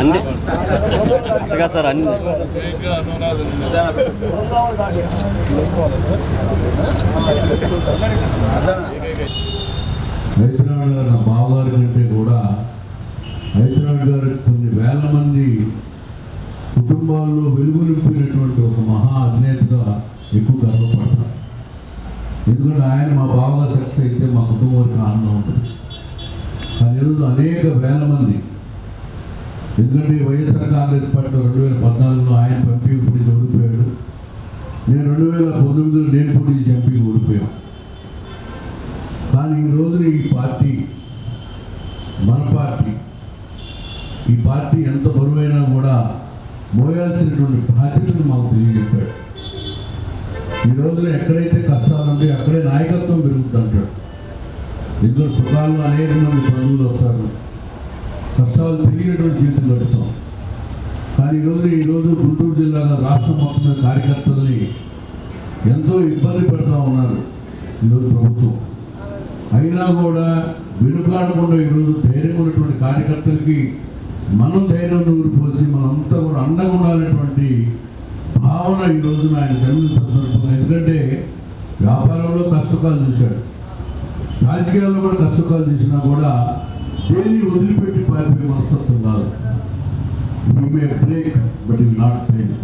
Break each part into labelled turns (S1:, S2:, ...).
S1: అన్ని ఇంకా సార్ అన్ని
S2: హైదరాబాద్ గారు నా బావగారు కంటే కూడా హైదరాబాద్ గారు కొన్ని వేల మంది కుటుంబాల్లో వెలుగు ఒక మహా అధినేతగా ఎక్కువ గర్వపడతారు. ఎందుకంటే ఆయన మా బావగారు సక్సెస్ అయితే మా కుటుంబానికి ఆనందం ఉంటుంది. కానీ ఈరోజు అనేక వేల మంది. ఎందుకంటే వైఎస్ఆర్ కాంగ్రెస్ పార్టీ రెండు వేల పద్నాలుగులో ఆయన పంపి ఇప్పుడు ఓడిపోయాడు. నేను రెండు వేల పంతొమ్మిదిలో నేను పోటీ చంపి ఓడిపోయాం కానీ ఈ రోజున ఈ పార్టీ మన పార్టీ ఈ పార్టీ ఎంత బరువైనా కూడా మోయాల్సినటువంటి బాధ్యతను మాకు తెలియజెప్పాడు. ఈ రోజున ఎక్కడైతే కష్టాలు అక్కడే నాయకత్వం పెరుగుతుంటాడు ఇందులో సుఖాలు అనేక మంది బంధువులు వస్తారు. కష్టాలు తెలియటువంటి జీవితం గడుపుతాం కానీ ఈరోజు ఈరోజు గుంటూరు జిల్లాగా రాష్ట్రం మొత్తం కార్యకర్తల్ని ఎంతో ఇబ్బంది పెడతా ఉన్నారు ఈరోజు ప్రభుత్వం. అయినా కూడా వెనుకాడకుండా ఈరోజు ధైర్యం ఉన్నటువంటి కార్యకర్తలకి మనం ధైర్యం నూరిపోసి మనంతా కూడా అండగా ఉండాలనేటువంటి భావన ఈ రోజున ఆయన జన్మ సందర్భంగా ఎందుకంటే వ్యాపారంలో కష్టకాలు చూశాడు. రాజకీయాల్లో కూడా కష్టకాలు చేసినా కూడా దేన్ని వదిలిపెట్టి పారిపోయే మనస్తత్వం కాదు. You may break but you not break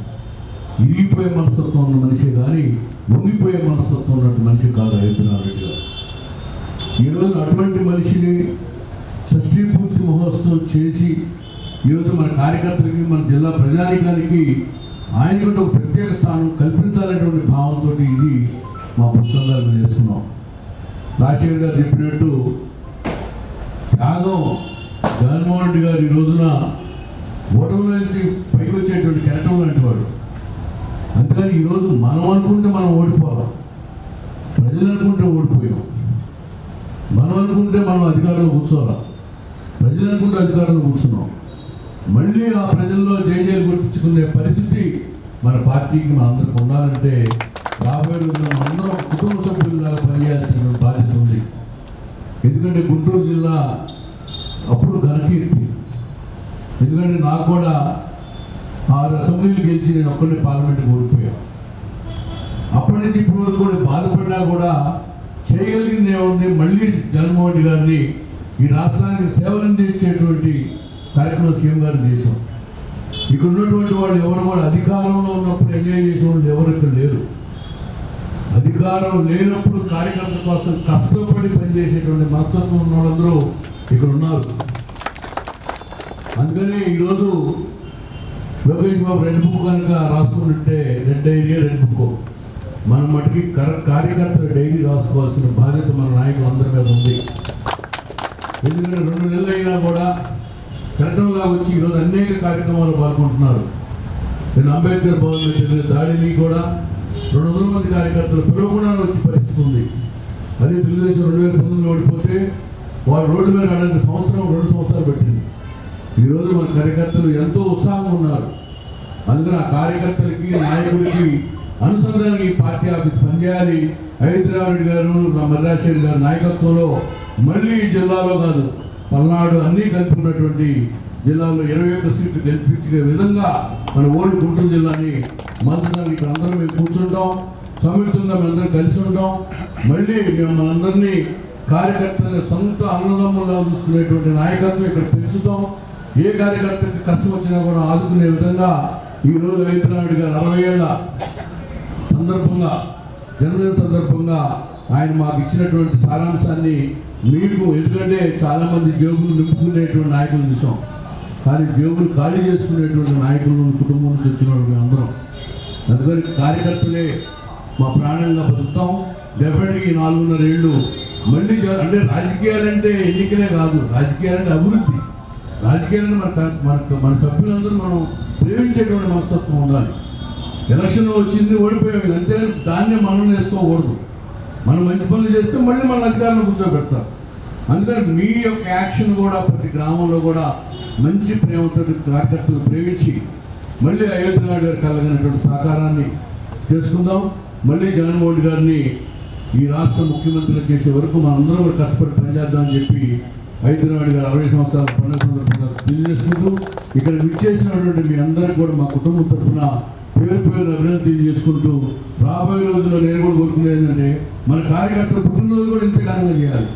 S2: ఇరిగిపోయే మనస్తత్వం ఉన్న మనిషి కానీ వంగిపోయే మనస్తత్వం ఉన్నటువంటి మనిషి కాదు అయ్యనాథ్ రెడ్డి గారు. ఈరోజు అటువంటి మనిషిని షష్ఠీపూర్తి మహోత్సవం చేసి ఈరోజు మన కార్యకర్తలకి మన జిల్లా ప్రజానికానికి ఆయనకంటే ఒక ప్రత్యేక స్థానం కల్పించాలనేటువంటి భావంతో ఇది మా పుస్తకాలు చేస్తున్నాం. రాజశేఖర్ గారు చెప్పినట్టు త్యాగం జగన్మోహన్ రెడ్డి గారు ఈ రోజున ఓటమి నుంచి పైకి వచ్చేటువంటి కెరటం లాంటి వాడు. అందుకని ఈరోజు మనం అనుకుంటే మనం ఓడిపోవాలి. ప్రజలు అనుకుంటే ఓడిపోయాం. మనం అనుకుంటే మనం అధికారంలో కూర్చోవాలి. ప్రజలు అనుకుంటే అధికారంలో కూర్చున్నాం. మళ్ళీ ఆ ప్రజల్లో జయజయలు గుర్తించుకునే పరిస్థితి మన పార్టీకి మనందరికి ఉండాలంటే రాబోయే రోజుల్లో కుటుంబ సభ్యుల్లాగా పనిచేయాల్సిన బాధ్యత ఉంది. ఎందుకంటే గుంటూరు జిల్లా అప్పుడు ఘనకీర్తి. ఎందుకంటే నాకు కూడా ఆరు అసెంబ్లీలు గెలిచి నేను ఒక్కడే పార్లమెంట్కి ఓడిపోయాను. అప్పటి నుంచి ఇప్పటి వరకు కూడా బాధపడినా కూడా చేయగలిగింది ఏముంది మళ్ళీ జగన్మోహన్ రెడ్డి గారిని ఈ రాష్ట్రానికి సేవలు అందించేటువంటి కార్యక్రమం సీఎం గారు చేశాం ఇక్కడ ఉన్నటువంటి వాళ్ళు ఎవరు కూడా అధికారంలో ఉన్నప్పుడు ఎంజాయ్ చేసే వాళ్ళు ఎవరు ఇక్కడ లేరు. అధికారం లేనప్పుడు కార్యకర్త కోసం కష్టపడి పనిచేసేటువంటి మనస్తత్వం ఉన్న వాళ్ళందరూ ఇక్కడ ఉన్నారు. అందుకని ఈరోజు లోకేష్ బాబు రెడ్ బుక్ కనుక రాసుకుంటే రెడ్ డైరీ రెడ్ బుక్. మనం మటుకి కర డైరీ రాసుకోవాల్సిన బాధ్యత మన నాయకులు అందరి మీద ఉంది. ఎందుకంటే రెండు నెలలు అయినా కూడా కరెక్టంగా వచ్చి ఈరోజు అనేక కార్యక్రమాలు పాల్గొంటున్నారు. నేను అంబేద్కర్ భవన్ దాడిని కూడా రెండు వందల మంది కార్యకర్తలు పిలవకుండా వచ్చి పరిస్థితి ఉంది అదే తెలుగుదేశం రెండు వేల పంతొమ్మిదిలో ఓడిపోతే వారు రోడ్డు మీద రావడానికి సంవత్సరం రెండు సంవత్సరాలు పెట్టింది. ఈరోజు మన కార్యకర్తలు ఎంతో ఉత్సాహం ఉన్నారు. అందుకని ఆ కార్యకర్తలకి నాయకుడికి అనుసంధానం ఈ పార్టీ ఆఫీస్ పనిచేయాలి. హైదరాబాద్ రెడ్డి గారు నా మద్రాశేరి గారి నాయకత్వంలో మళ్ళీ జిల్లాలో కాదు పల్నాడు అన్నీ కలిపి ఉన్నటువంటి జిల్లాలో ఇరవై ఒక్క సీట్లు గెలిపించే విధంగా మన ఓల్డ్ గుంటూరు జిల్లాని మార్చడానికి ఇక్కడ అందరం మేము కూర్చుంటాం సంయుక్తంగా మేమందరం కలిసి ఉంటాం. మళ్ళీ మేము మనందరినీ కార్యకర్తని సొంత అన్నదమ్ములుగా చూసుకునేటువంటి నాయకత్వం ఇక్కడ పెంచుతాం. ఏ కార్యకర్తకి కష్టం వచ్చినా కూడా ఆదుకునే విధంగా ఈరోజు హైదరాబాద్ గారు అరవై ఏళ్ళ సందర్భంగా జన్మదిన సందర్భంగా ఆయన మాకు ఇచ్చినటువంటి సారాంశాన్ని మీకు ఎందుకంటే చాలామంది జోగులు నింపుకునేటువంటి నాయకులు చూసాం. కానీ దేవుడు ఖాళీ చేసుకునేటువంటి నాయకులు కుటుంబం నుంచి వచ్చిన వాళ్ళు అందరం అందుకని కార్యకర్తలే మా ప్రాణంగా బతుకుతాం. డెఫినెట్గా ఈ నాలుగున్నర ఏళ్ళు మళ్ళీ జ- అంటే రాజకీయాలంటే ఎన్నికలే కాదు. రాజకీయాలంటే అభివృద్ధి. రాజకీయాలను మన మన మన సభ్యులందరూ మనం ప్రేమించేటువంటి మనస్తత్వం ఉండాలి. ఎలక్షన్ వచ్చింది ఓడిపోయాం. అంతే దాన్నే మనం వేసుకోకూడదు మనం మంచి పనులు చేస్తే మళ్ళీ మన అధికారులను కూర్చోబెడతారు అందుకని మీ యొక్క యాక్షన్ కూడా ప్రతి గ్రామంలో కూడా మంచి ప్రేమతో కార్యకర్తలు ప్రేమించి మళ్ళీ అయోధ్య నాయుడు గారు కలగనటువంటి సహకారాన్ని చేసుకుందాం. మళ్ళీ జగన్మోహన్ గారిని ఈ రాష్ట్ర ముఖ్యమంత్రిగా చేసే వరకు మనందరం కూడా కష్టపడి పనిచేద్దామని చెప్పి హైదరాబాద్ గారు అరవై సంవత్సరాల పండుగ సందర్భంగా తెలియజేసుకుంటూ ఇక్కడ విచ్చేసినటువంటి మీ అందరికీ కూడా మా కుటుంబం తరఫున పేరు పేరు అభినందన తెలియజేసుకుంటూ రాబోయే రోజుల్లో నేను కూడా కోరుకునేది ఏంటంటే మన కార్యకర్తలు పుట్టినరోజు కూడా ఇంత చేయాలి.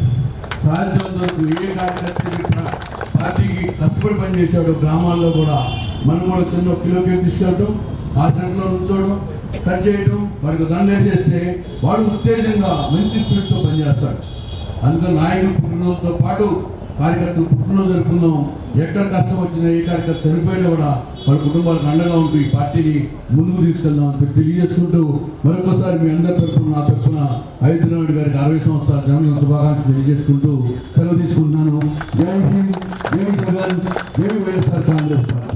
S2: సాధ్యమైనంత వరకు ఏ కార్యకర్త ప్ర- పార్టీకి కష్టపడి పనిచేశాడు గ్రామాల్లో కూడా. మనం కూడా చిన్న ఒక కిలో కేక్ తీసుకెళ్ళటం ఆ సెంటర్లో ఉంచడం కట్ చేయడం వాడికి దండ వేసేస్తే వాడు ఉత్తేజంగా మంచి స్పీడ్తో పనిచేస్తాడు. అందుకని నాయకుడు పుట్టినతో పాటు కార్యకర్తలు పుట్టినరోజు జరుపుకుందాం. ఎక్కడ కష్టం వచ్చినా ఏ కార్యకర్త చనిపోయినా కూడా వాళ్ళ కుటుంబాలకు అండగా ఉంటూ ఈ పార్టీని ముందుకు తీసుకెళ్దాం అని చెప్పి తెలియజేసుకుంటూ మరొకసారి మీ అందరి తరఫున నా తరఫున హైదరాబాద్ గారికి అరవై సంవత్సరాల జన్మదిన శుభాకాంక్షలు తెలియజేసుకుంటూ సెలవు తీసుకుంటున్నాను. జై హింద్ జై జగన్ జై వైఎస్ఆర్ కాంగ్రెస్ పార్టీ.